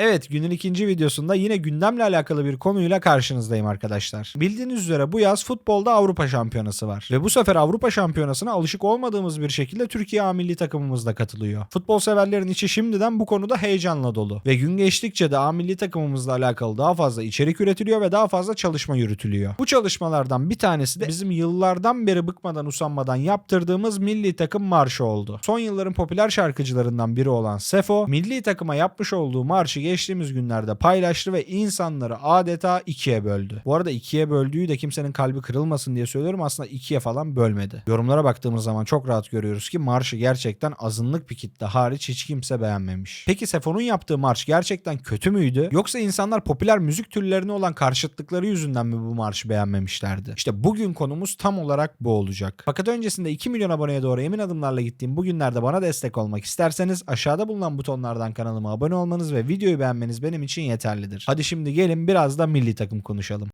Evet günün ikinci videosunda yine gündemle alakalı bir konuyla karşınızdayım arkadaşlar. Bildiğiniz üzere bu yaz futbolda Avrupa Şampiyonası var. Ve bu sefer Avrupa Şampiyonası'na alışık olmadığımız bir şekilde Türkiye A milli takımımız da katılıyor. Futbol severlerin içi şimdiden bu konuda heyecanla dolu. Ve gün geçtikçe de A milli takımımızla alakalı daha fazla içerik üretiliyor ve daha fazla çalışma yürütülüyor. Bu çalışmalardan bir tanesi de bizim yıllardan beri bıkmadan usanmadan yaptırdığımız milli takım marşı oldu. Son yılların popüler şarkıcılarından biri olan Sefo, milli takıma yapmış olduğu marşı geçtiğimiz günlerde paylaştı ve insanları adeta ikiye böldü. Bu arada ikiye böldüğü de kimsenin kalbi kırılmasın diye söylüyorum aslında ikiye falan bölmedi. Yorumlara baktığımız zaman çok rahat görüyoruz ki marşı gerçekten azınlık bir kitle hariç hiç kimse beğenmemiş. Peki Sefo'nun yaptığı marş gerçekten kötü müydü? Yoksa insanlar popüler müzik türlerine olan karşıtlıkları yüzünden mi bu marşı beğenmemişlerdi? İşte bugün konumuz tam olarak bu olacak. Fakat öncesinde 2 milyon aboneye doğru emin adımlarla gittiğim bu günlerde bana destek olmak isterseniz aşağıda bulunan butonlardan kanalıma abone olmanız ve videoyu beğenmeniz benim için yeterlidir. Hadi şimdi gelin biraz da milli takım konuşalım.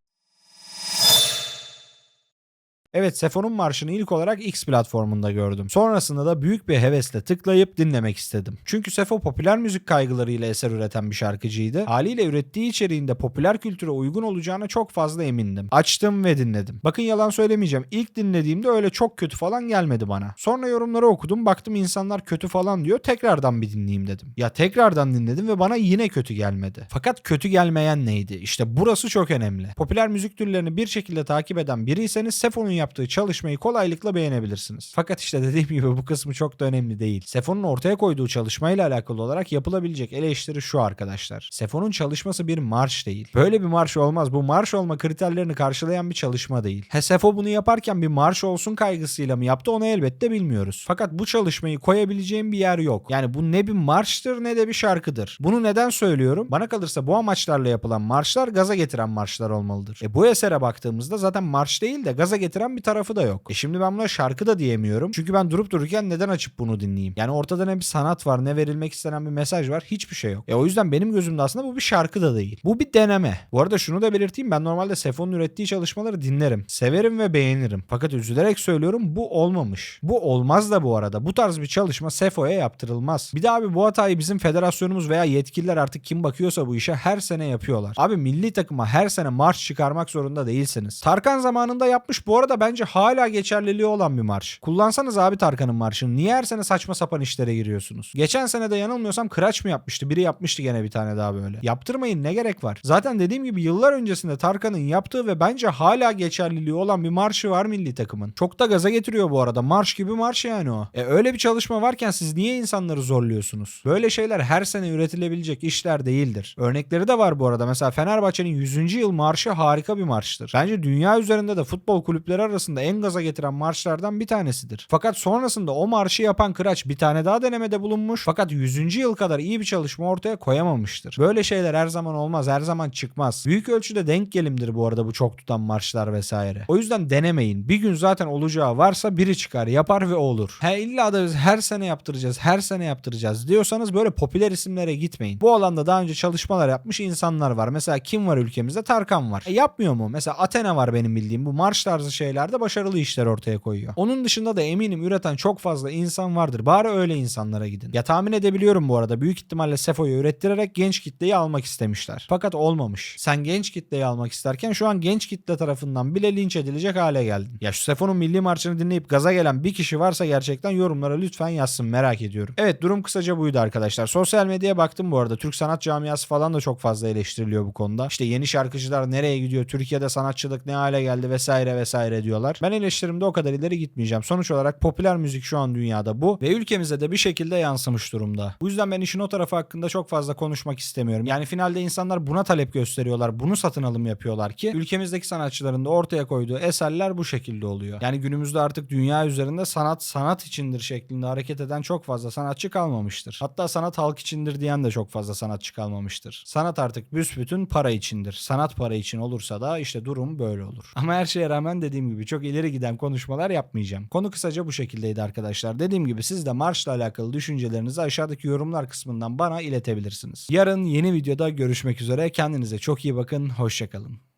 Evet Sefo'nun marşını ilk olarak X platformunda gördüm. Sonrasında da büyük bir hevesle tıklayıp dinlemek istedim. Çünkü Sefo popüler müzik kaygılarıyla eser üreten bir şarkıcıydı. Haliyle ürettiği içeriğinde popüler kültüre uygun olacağına çok fazla emindim. Açtım ve dinledim. Bakın yalan söylemeyeceğim. İlk dinlediğimde öyle çok kötü falan gelmedi bana. Sonra yorumları okudum. Baktım insanlar kötü falan diyor. Tekrardan bir dinleyeyim dedim. Ya tekrardan dinledim ve bana yine kötü gelmedi. Fakat kötü gelmeyen neydi? İşte burası çok önemli. Popüler müzik türlerini bir şekilde takip eden biriyseniz Sefo'nun yaptığı çalışmayı kolaylıkla beğenebilirsiniz. Fakat işte dediğim gibi bu kısmı çok da önemli değil. Sefo'nun ortaya koyduğu çalışmayla alakalı olarak yapılabilecek eleştiri şu arkadaşlar. Sefo'nun çalışması bir marş değil. Böyle bir marş olmaz. Bu marş olma kriterlerini karşılayan bir çalışma değil. He Sefo bunu yaparken bir marş olsun kaygısıyla mı yaptı onu elbette bilmiyoruz. Fakat bu çalışmayı koyabileceğim bir yer yok. Yani bu ne bir marştır ne de bir şarkıdır. Bunu neden söylüyorum? Bana kalırsa bu amaçlarla yapılan marşlar gaza getiren marşlar olmalıdır. E bu esere baktığımızda zaten marş değil de gaza getiren bir tarafı da yok. E şimdi ben buna şarkı da diyemiyorum. Çünkü ben durup dururken neden açıp bunu dinleyeyim? Yani ortada ne bir sanat var ne verilmek istenen bir mesaj var. Hiçbir şey yok. E o yüzden benim gözümde aslında bu bir şarkı da değil. Bu bir deneme. Bu arada şunu da belirteyim. Ben normalde Sefo'nun ürettiği çalışmaları dinlerim. Severim ve beğenirim. Fakat üzülerek söylüyorum bu olmamış. Bu olmaz da bu arada. Bu tarz bir çalışma Sefo'ya yaptırılmaz. Bir de abi bu hatayı bizim federasyonumuz veya yetkililer artık kim bakıyorsa bu işe her sene yapıyorlar. Abi milli takıma her sene marş çıkarmak zorunda değilsiniz. Tarkan zamanında yapmış bu arada bence hala geçerliliği olan bir marş. Kullansanız abi Tarkan'ın marşını. Niye her sene saçma sapan işlere giriyorsunuz? Geçen sene de yanılmıyorsam Kıraç mı yapmıştı? Biri yapmıştı gene bir tane daha böyle. Yaptırmayın ne gerek var? Zaten dediğim gibi yıllar öncesinde Tarkan'ın yaptığı ve bence hala geçerliliği olan bir marşı var milli takımın. Çok da gaza getiriyor bu arada. Marş gibi marş yani o. E öyle bir çalışma varken siz niye insanları zorluyorsunuz? Böyle şeyler her sene üretilebilecek işler değildir. Örnekleri de var bu arada. Mesela Fenerbahçe'nin 100. yıl marşı harika bir marştır. Bence dünya üzerinde de futbol kulüpleri arasında en gaza getiren marşlardan bir tanesidir. Fakat sonrasında o marşı yapan Kıraç bir tane daha denemede bulunmuş fakat 100. yıl kadar iyi bir çalışma ortaya koyamamıştır. Böyle şeyler her zaman olmaz, her zaman çıkmaz. Büyük ölçüde denk gelimdir bu arada bu çok tutan marşlar vesaire. O yüzden denemeyin. Bir gün zaten olacağı varsa biri çıkar, yapar ve olur. He illa da biz her sene yaptıracağız, her sene yaptıracağız diyorsanız böyle popüler isimlere gitmeyin. Bu alanda daha önce çalışmalar yapmış insanlar var. Mesela kim var ülkemizde? Tarkan var. E yapmıyor mu? Mesela Athena var benim bildiğim. Bu marş tarzı şeylerde başarılı işler ortaya koyuyor. Onun dışında da eminim üreten çok fazla insan vardır. Bari öyle insanlara gidin. Ya tahmin edebiliyorum bu arada. Büyük ihtimalle Sefo'yu ürettirerek genç kitleyi almak istemişler. Fakat olmamış. Sen genç kitleyi almak isterken şu an genç kitle tarafından bile linç edilecek hale geldin. Ya şu Sefo'nun milli marşını dinleyip gaza gelen bir kişi varsa gerçekten yorumlara lütfen yazsın merak ediyorum. Evet durum kısaca buydu arkadaşlar. Sosyal medyaya baktım bu arada. Türk sanat camiası falan da çok fazla eleştiriliyor bu konuda. İşte yeni şarkıcılar nereye gidiyor? Türkiye'de sanatçılık ne hale geldi vesaire vesaire diyorlar. Ben eleştirimde o kadar ileri gitmeyeceğim. Sonuç olarak popüler müzik şu an dünyada bu ve ülkemize de bir şekilde yansımış durumda. Bu yüzden ben işin o tarafı hakkında çok fazla konuşmak istemiyorum. Yani finalde insanlar buna talep gösteriyorlar. Bunu satın alım yapıyorlar ki ülkemizdeki sanatçıların da ortaya koyduğu eserler bu şekilde oluyor. Yani günümüzde artık dünya üzerinde sanat sanat içindir şeklinde hareket eden çok fazla sanatçı kalmamıştır. Hatta sanat halk içindir diyen de çok fazla sanatçı kalmamıştır. Sanat artık büsbütün para içindir. Sanat para için olursa da işte durum böyle olur. Ama her şeye rağmen dediğim gibi çok ileri giden konuşmalar yapmayacağım. Konu kısaca bu şekildeydi arkadaşlar. Dediğim gibi siz de marşla alakalı düşüncelerinizi aşağıdaki yorumlar kısmından bana iletebilirsiniz. Yarın yeni videoda görüşmek üzere. Kendinize çok iyi bakın. Hoşçakalın.